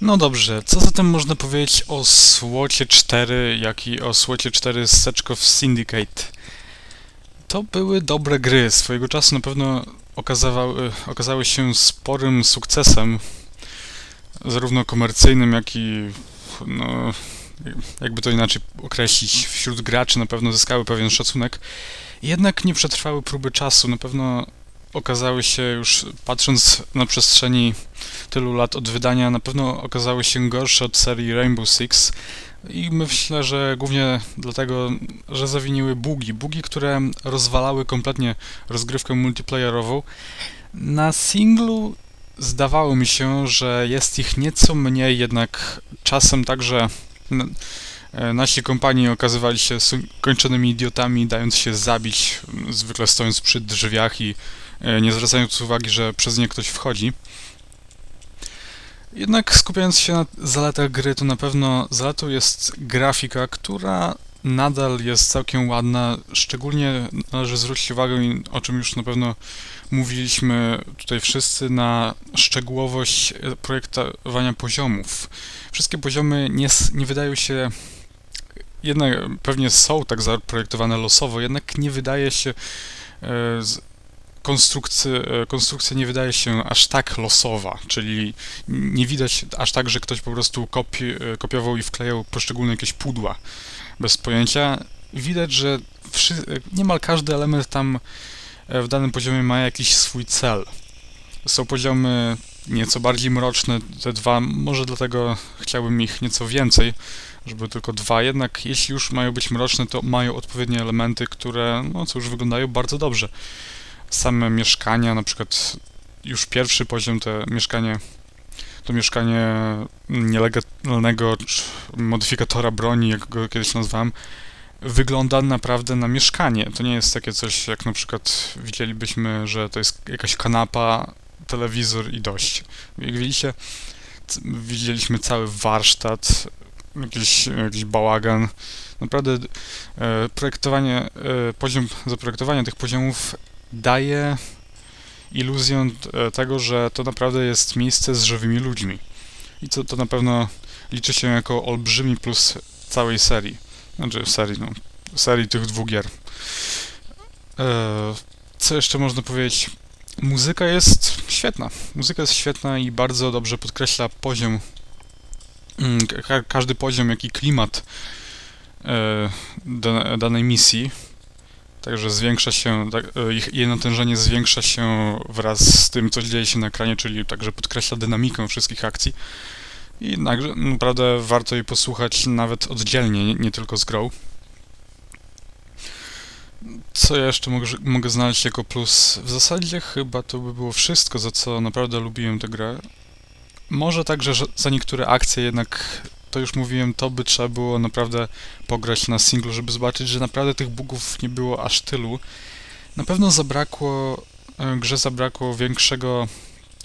No dobrze, co zatem można powiedzieć o Słocie 4, jak i o Słocie 4 Seczkow Syndicate? To były dobre gry, swojego czasu na pewno okazały, okazały się sporym sukcesem, zarówno komercyjnym, jak i no, jakby to inaczej określić, wśród graczy na pewno zyskały pewien szacunek, jednak nie przetrwały próby czasu, na pewno okazały się już, patrząc na przestrzeni tylu lat od wydania, na pewno okazały się gorsze od serii Rainbow Six i myślę, że głównie dlatego, że zawiniły bugi, bugi, które rozwalały kompletnie rozgrywkę multiplayerową. Na singlu zdawało mi się, że jest ich nieco mniej, jednak czasem także e, nasi kompanii okazywali się kończonymi idiotami, dając się zabić, zwykle stojąc przy drzwiach i nie zwracając uwagi, że przez nie ktoś wchodzi. Jednak skupiając się na zaletach gry, to na pewno zaletą jest grafika, która nadal jest całkiem ładna. Szczególnie należy zwrócić uwagę, o czym już na pewno mówiliśmy tutaj wszyscy, na szczegółowość projektowania poziomów. Wszystkie poziomy nie, nie wydają się jednak pewnie są tak zaprojektowane losowo, jednak nie wydaje się e, konstrukcja, e, konstrukcja nie wydaje się aż tak losowa, czyli nie widać aż tak, że ktoś po prostu kopi, e, kopiował i wklejał poszczególne jakieś pudła bez pojęcia. Widać, że wszy, e, niemal każdy element tam w danym poziomie ma jakiś swój cel. Są poziomy nieco bardziej mroczne, te dwa, może dlatego chciałbym ich nieco więcej, żeby tylko dwa, jednak jeśli już mają być mroczne, to mają odpowiednie elementy, które, no cóż, wyglądają bardzo dobrze same mieszkania, na przykład już pierwszy poziom, to mieszkanie, to mieszkanie nielegalnego modyfikatora broni, jak go kiedyś nazwałem, wygląda naprawdę na mieszkanie. To nie jest takie coś, jak na przykład widzielibyśmy, że to jest jakaś kanapa, telewizor i dość. Jak widzicie, widzieliśmy cały warsztat, jakiś, jakiś bałagan. Naprawdę e, projektowanie, e, poziom zaprojektowania tych poziomów daje iluzję e, tego, że to naprawdę jest miejsce z żywymi ludźmi. I to, to na pewno liczy się jako olbrzymi plus całej serii. Znaczy serii, no, serii tych dwóch gier. E, co jeszcze można powiedzieć? Muzyka jest świetna. Muzyka jest świetna i bardzo dobrze podkreśla poziom, mm, każdy poziom, jaki klimat e, danej misji. Także zwiększa się, tak, e, ich, natężenie zwiększa się wraz z tym, co dzieje się na ekranie, czyli także podkreśla dynamikę wszystkich akcji. I naprawdę warto jej posłuchać nawet oddzielnie, nie, nie tylko z grą. Co ja jeszcze mogę, mogę znaleźć jako plus? W zasadzie chyba to by było wszystko, za co naprawdę lubiłem tę grę. Może także za niektóre akcje jednak to już mówiłem, to by trzeba było naprawdę pograć na singlu, żeby zobaczyć, że naprawdę tych bugów nie było aż tylu. Na pewno zabrakło, e, grze zabrakło większego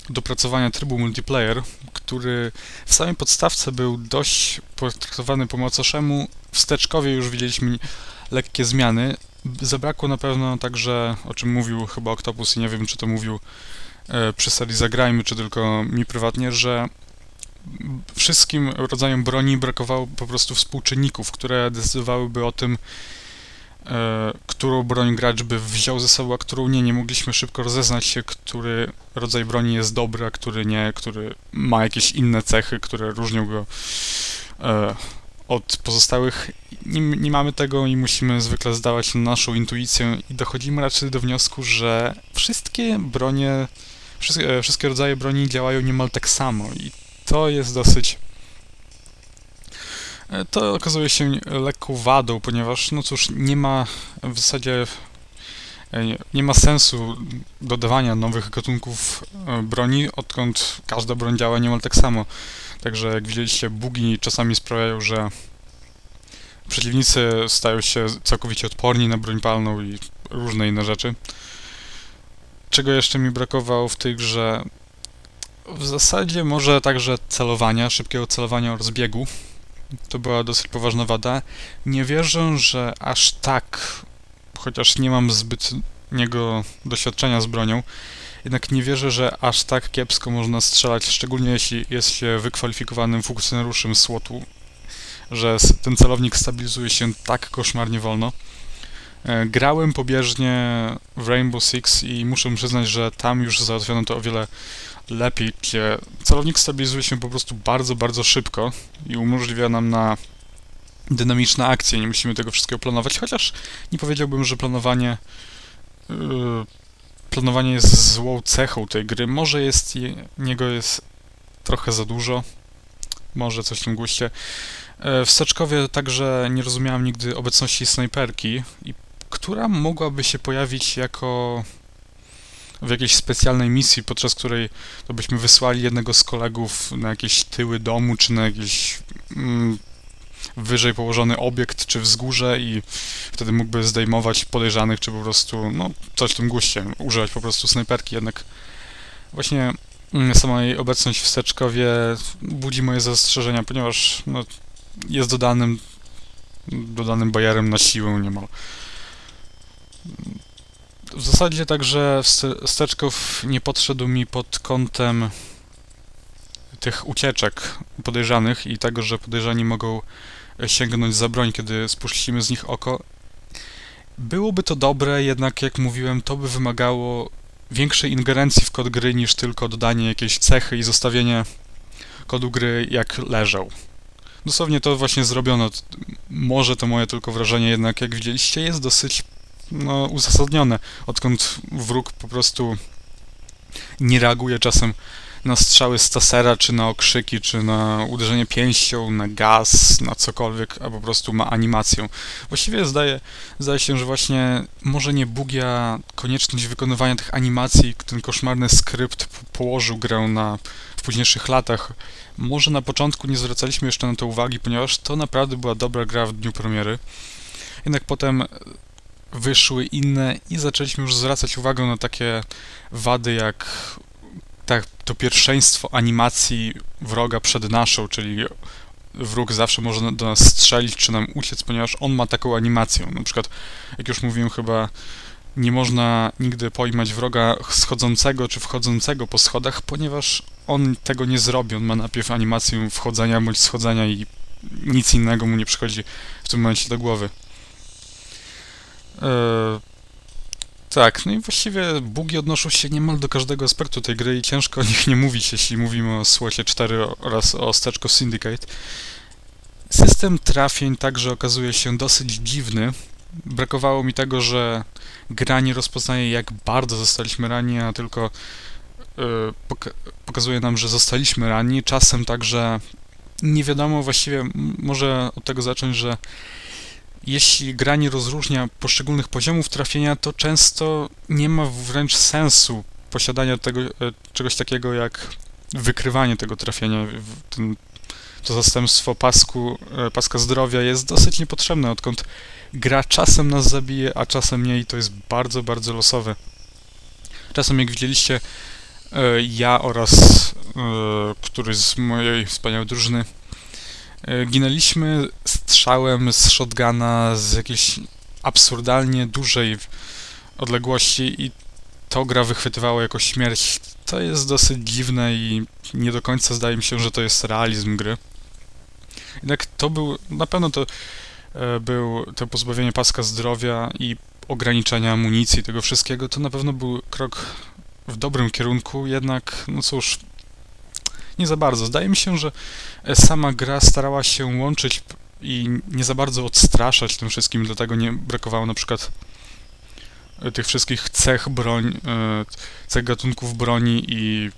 dopracowania trybu multiplayer, który w samej podstawce był dość potraktowany po macoszemu. W steczkowie już widzieliśmy lekkie zmiany. Zabrakło na pewno także, o czym mówił chyba Octopus i nie wiem, czy to mówił e, przy serii Zagrajmy, czy tylko mi prywatnie, że wszystkim rodzajom broni brakowało po prostu współczynników, które decydowałyby o tym, e, którą broń gracz by wziął ze sobą, a którą nie. Nie mogliśmy szybko rozeznać się, który rodzaj broni jest dobry, a który nie, który ma jakieś inne cechy, które różnią go e, od pozostałych. Nie, nie mamy tego i musimy zwykle zdawać naszą intuicję i dochodzimy raczej do wniosku, że wszystkie bronie, wszystkie, e, rodzaje broni działają niemal tak samo i to jest dosyć... E, to okazuje się lekką wadą, ponieważ, no cóż, nie ma w zasadzie e, nie ma sensu dodawania nowych gatunków e, broni, odkąd każda broń działa niemal tak samo. Także jak widzieliście, bugi czasami sprawiają, że przeciwnicy stają się całkowicie odporni na broń palną i różne inne rzeczy. Czego jeszcze mi brakowało w tej grze? W zasadzie może także celowania, szybkiego celowania oraz biegu. To była dosyć poważna wada. Nie wierzę, że aż tak, chociaż nie mam zbytniego doświadczenia z bronią, jednak nie wierzę, że aż tak kiepsko można strzelać, szczególnie jeśli jest się wykwalifikowanym funkcjonariuszem SWAT-u, że ten celownik stabilizuje się tak koszmarnie wolno. E, grałem pobieżnie w Rainbow Six i muszę przyznać, że tam już załatwiono to o wiele lepiej, celownik stabilizuje się po prostu bardzo, bardzo szybko i umożliwia nam na dynamiczne akcje, nie musimy tego wszystkiego planować, chociaż nie powiedziałbym, że planowanie yy, planowanie jest złą cechą tej gry. Może jest niego jest trochę za dużo, może coś w tym guście. E, w Steczkowie także nie rozumiałem nigdy obecności snajperki, i, która mogłaby się pojawić jako w jakiejś specjalnej misji, podczas której to byśmy wysłali jednego z kolegów na jakieś tyły domu, czy na jakieś mm, wyżej położony obiekt, czy wzgórze i wtedy mógłby zdejmować podejrzanych, czy po prostu, no, coś w tym guście, używać po prostu snajperki, jednak właśnie mm, sama jej obecność w Steczkowie budzi moje zastrzeżenia, ponieważ no, jest dodanym dodanym bajerem na siłę niemal. W zasadzie także Steczkow nie podszedł mi pod kątem tych ucieczek podejrzanych i tego, że podejrzani mogą sięgnąć za broń, kiedy spuścimy z nich oko. Byłoby to dobre, jednak jak mówiłem, to by wymagało większej ingerencji w kod gry niż tylko dodanie jakiejś cechy i zostawienie kodu gry jak leżał. Dosłownie to właśnie zrobiono. Może to moje tylko wrażenie, jednak jak widzieliście, jest dosyć no, uzasadnione, odkąd wróg po prostu nie reaguje czasem na strzały z tasera, czy na okrzyki, czy na uderzenie pięścią, na gaz, na cokolwiek, a po prostu ma animację. Właściwie zdaje, zdaje się, że właśnie może nie bugia konieczność wykonywania tych animacji, ten koszmarny skrypt położył grę na, w późniejszych latach. Może na początku nie zwracaliśmy jeszcze na to uwagi, ponieważ to naprawdę była dobra gra w dniu premiery. Jednak potem wyszły inne i zaczęliśmy już zwracać uwagę na takie wady jak tak, to pierwszeństwo animacji wroga przed naszą, czyli wróg zawsze może do nas strzelić czy nam uciec, ponieważ on ma taką animację. Na przykład, jak już mówiłem, chyba nie można nigdy pojmać wroga schodzącego czy wchodzącego po schodach, ponieważ on tego nie zrobi. On ma najpierw animację wchodzenia bądź schodzenia i nic innego mu nie przychodzi w tym momencie do głowy. Eee, tak, no i właściwie bugi odnoszą się niemal do każdego aspektu tej gry i ciężko o nich nie mówić, jeśli mówimy o Słocie 4 oraz o Steczko Syndicate. System trafień także okazuje się dosyć dziwny. Brakowało mi tego, że gra nie rozpoznaje jak bardzo zostaliśmy ranni, a tylko poka pokazuje nam, że zostaliśmy ranni. Czasem także nie wiadomo właściwie, może od tego zacząć, że jeśli gra nie rozróżnia poszczególnych poziomów trafienia, to często nie ma wręcz sensu posiadania tego, e, czegoś takiego jak wykrywanie tego trafienia. Ten, to zastępstwo pasku, e, paska zdrowia jest dosyć niepotrzebne, odkąd gra czasem nas zabije, a czasem nie i to jest bardzo, bardzo losowe. Czasem, jak widzieliście, e, ja oraz któryś z mojej wspaniałej drużyny ginęliśmy strzałem z shotguna z jakiejś absurdalnie dużej odległości i to gra wychwytywała jako śmierć. To jest dosyć dziwne i nie do końca zdaje mi się, że to jest realizm gry. Jednak to był, na pewno to e, był to pozbawienie paska zdrowia i ograniczenia amunicji, tego wszystkiego, to na pewno był krok w dobrym kierunku, jednak, no cóż, nie za bardzo. Zdaje mi się, że e, sama gra starała się łączyć i nie za bardzo odstraszać tym wszystkim, dlatego nie brakowało na przykład e, tych wszystkich cech broń, e, cech gatunków broni i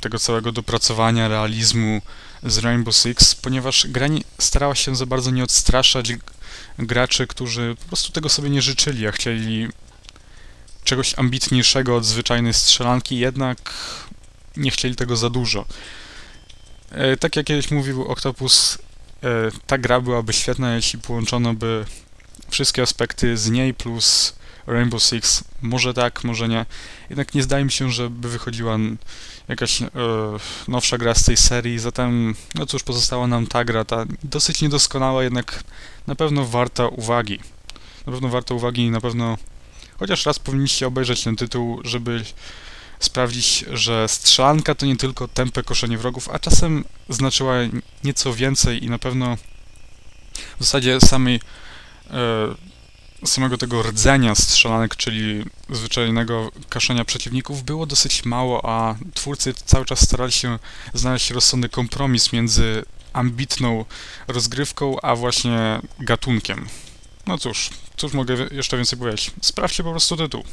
tego całego dopracowania, realizmu z Rainbow Six, ponieważ gra nie, starała się za bardzo nie odstraszać graczy, którzy po prostu tego sobie nie życzyli, a chcieli czegoś ambitniejszego od zwyczajnej strzelanki, jednak nie chcieli tego za dużo. E, tak jak kiedyś mówił Octopus, e, ta gra byłaby świetna, jeśli połączono by wszystkie aspekty z niej plus Rainbow Six. Może tak, może nie. Jednak nie zdaje mi się, żeby wychodziła jakaś e, nowsza gra z tej serii, zatem no cóż, pozostała nam ta gra, ta dosyć niedoskonała, jednak na pewno warta uwagi. Na pewno warta uwagi i na pewno chociaż raz powinniście obejrzeć ten tytuł, żeby sprawdzić, że strzelanka to nie tylko tępe koszenie wrogów, a czasem znaczyła nieco więcej i na pewno w zasadzie samej e, samego tego rdzenia strzelanek, czyli zwyczajnego kaszenia przeciwników było dosyć mało, a twórcy cały czas starali się znaleźć rozsądny kompromis między ambitną rozgrywką, a właśnie gatunkiem. No cóż, cóż mogę jeszcze więcej powiedzieć? Sprawdźcie po prostu tytuł.